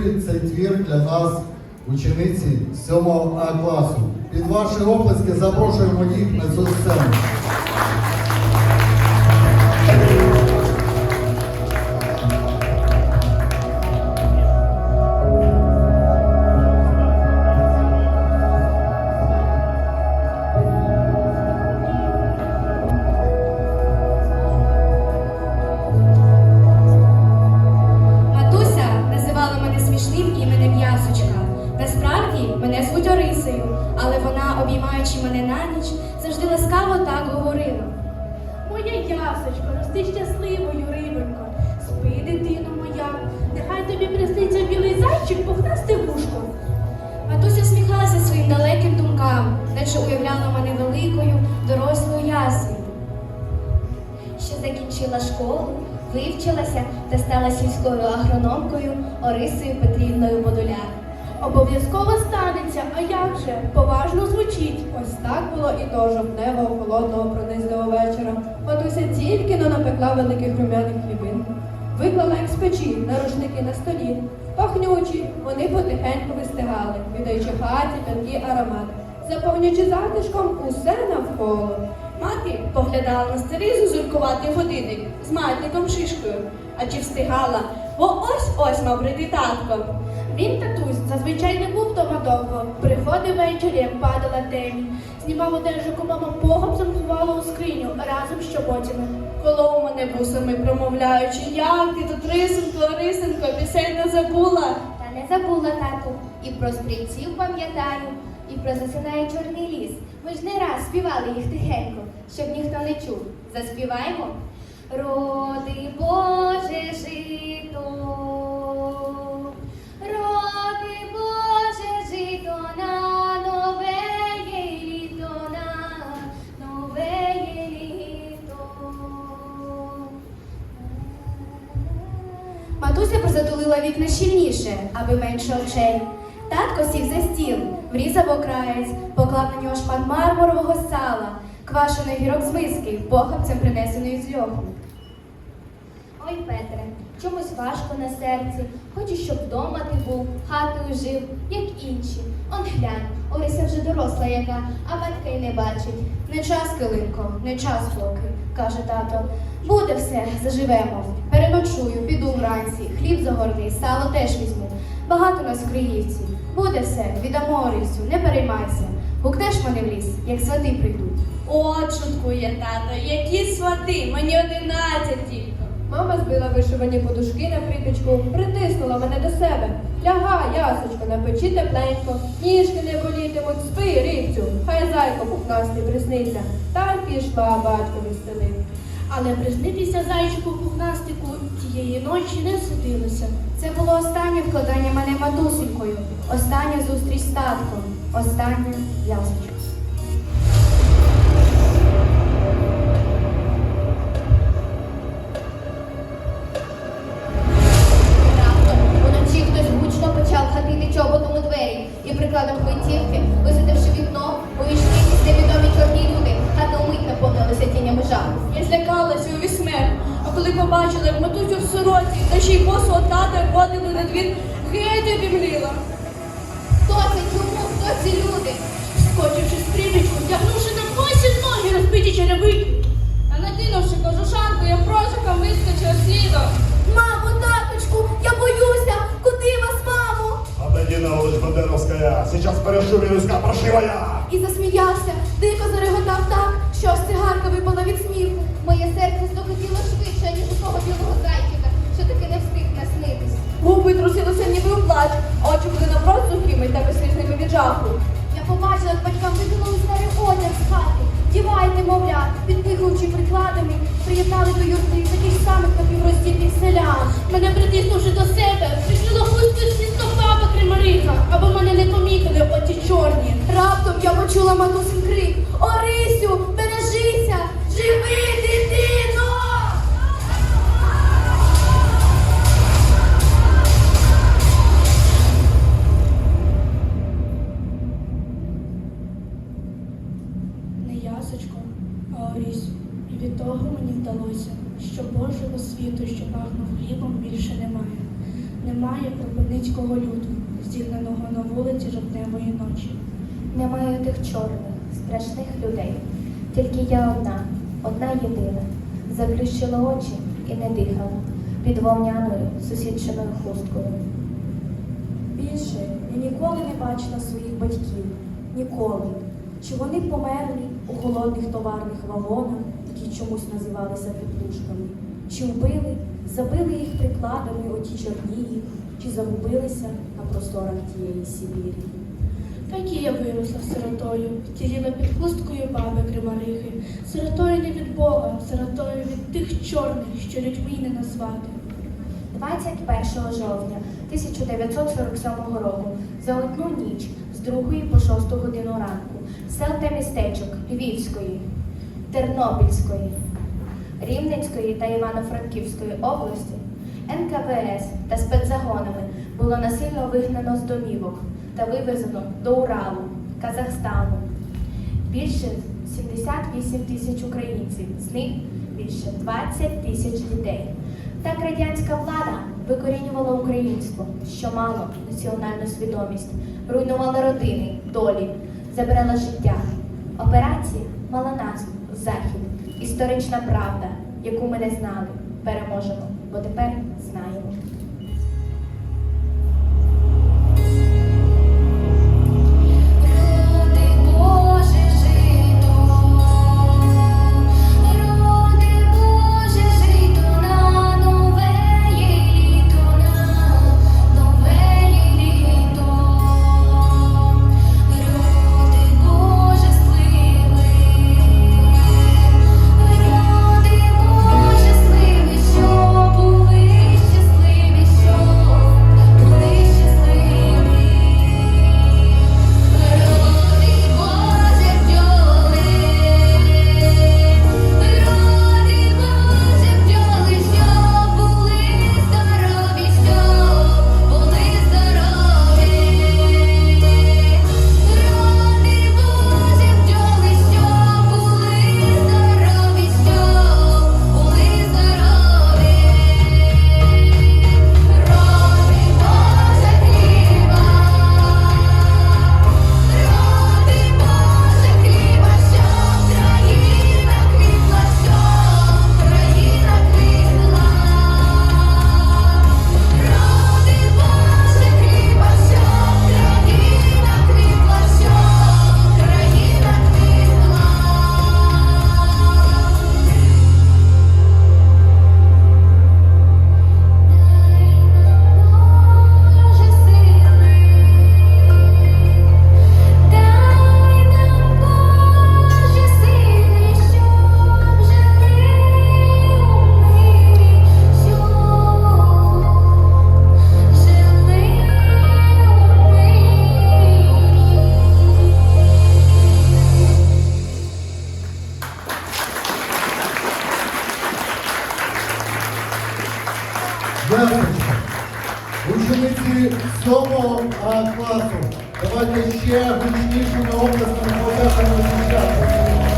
інтерпретують цей твір для нас учениці 7 А класу. Під ваші оплески запрошуємо їх на цю сцену. Мене звуть Орисею, але вона, обіймаючи мене на ніч, завжди ласкаво так говорила. Моя ясочко, рости щасливою, рибонько. Спи, дитино моя, нехай тобі присниться білий зайчик, пухнасти вушко. Матуся всміхалася своїм далеким думкам, наче уявляла мене великою, дорослою ясою. Що закінчила школу, вивчилася та стала сільською агрономкою Орисою Петрівною Бодоляр. Обов'язково станеться, а як же? Поважно звучить. Ось так було і того жовтневого, холодного, пронизливого вечора. Матуся тільки но напекла великих рум'яних хлібин. Виклала їх з печі на рушники на столі. Пахнючі, вони потихеньку вистигали, віддаючи хаті тонкий аромат, заповнюючи затишком усе навколо. Мати поглядала на старий зузулькуватий годинник з маятником шишкою. А чи встигала? Бо ось-ось мав прийти татко. Він татусь зазвичай не був вдома довго. Приходив ввечері, падала темінь. Знімав одежу, мама погом замкувала у скриню разом з чоботями. Коло мене вусами промовляючи, як ти тут рисенько, рисенько, пісень не забула. Та не забула тату, і про стрільців пам'ятаю, і про засинає чорний ліс. Ми ж не раз співали їх тихенько, щоб ніхто не чув. Заспіваємо. Матуся призатулила вікна щільніше, аби менше очей. Татко сів за стіл, врізав окраєць, поклав на нього шмат мармурового сала, квашений гірок з миски, похапцем принесеної з льоху. Ой, Петре, чомусь важко на серці. Хочу, щоб вдома ти був, хатою жив, як інші. Он глянь, Орися вже доросла яка, а батька й не бачить. Не час, килинко, не час поки, каже тато. Буде все, заживемо. Переночую, піду вранці, хліб загорний, сало теж візьму. Багато нас Криївці. Буде все, віддамо Орисю, не переймайся. Гукнеш мене в ліс, як свати прийдуть. О, чуткує тато, які свати, мені одинадцять тільки. Мама збила вишивані подушки на припічку, притиснула мене до себе. Лягай, ясочко, на печі тепленько, ніжки не болітимуть, спи, рибцю, хай зайко пухнастий присниться. Та й пішла батькові стелив. Але приснитися зайчику пухнастику тієї ночі не судилося. Це було останнє вкладання мене матусенькою, остання зустріч з татком, остання ясочка. Злякалася у вісьмер, а коли побачила, як матусю в сороці, та ще й босого тата водили на двір, геть обімліла. Хто це? Чому? Хто ці люди? Скочивши з прибічку, тягнувши на босі ноги розбиті черевики. А накинувши кожушанку, я прожиком вискочила слідом. Мамо, таточку, я боюся! Куди вас, мамо? Обойдена улица Бандеровская. Сейчас порешу вируска прошивая. І засміявся, дико зареготав так, Мене притиснувши до себе, прикрила хустку сісно баба Кримариха, або мене не помітили оті чорні. Раптом я почула матусин крик. Немає. Виробницького люду, зігнаного на вулиці жовтневої ночі. Немає тих чорних, страшних людей. Тільки я одна, одна єдина. Заплющила очі і не дихала під вовняною сусідчиною хусткою. Більше я ніколи не бачила своїх батьків. Ніколи. Чи вони померли у холодних товарних вагонах, які чомусь називалися підлужками? Чи вбили, забили їх прикладами оті чорнії, чи загубилися на просторах тієї Сибірі? Так і я виросла сиротою, втіліла під хусткою баби Кримарихи, сиротою не від Бога, сиротою від тих чорних, що людьми не назвати. 21 жовтня 1947 року за одну ніч з 2 по 6 годину ранку сел та містечок Львівської, Тернопільської, Рівненської та Івано-Франківської області НКВС та спецзагонами було насильно вигнано з домівок та вивезено до Уралу, Казахстану. Більше 78 тисяч українців, з них більше 20 тисяч дітей. Так радянська влада викорінювала українство, що мало національну свідомість, руйнувала родини, долі, забирала життя. Операція мала назву Захід. Історична правда, яку ми не знали. Переможемо, бо тепер знаємо. Ще гучнішими обласними подяками дівчата.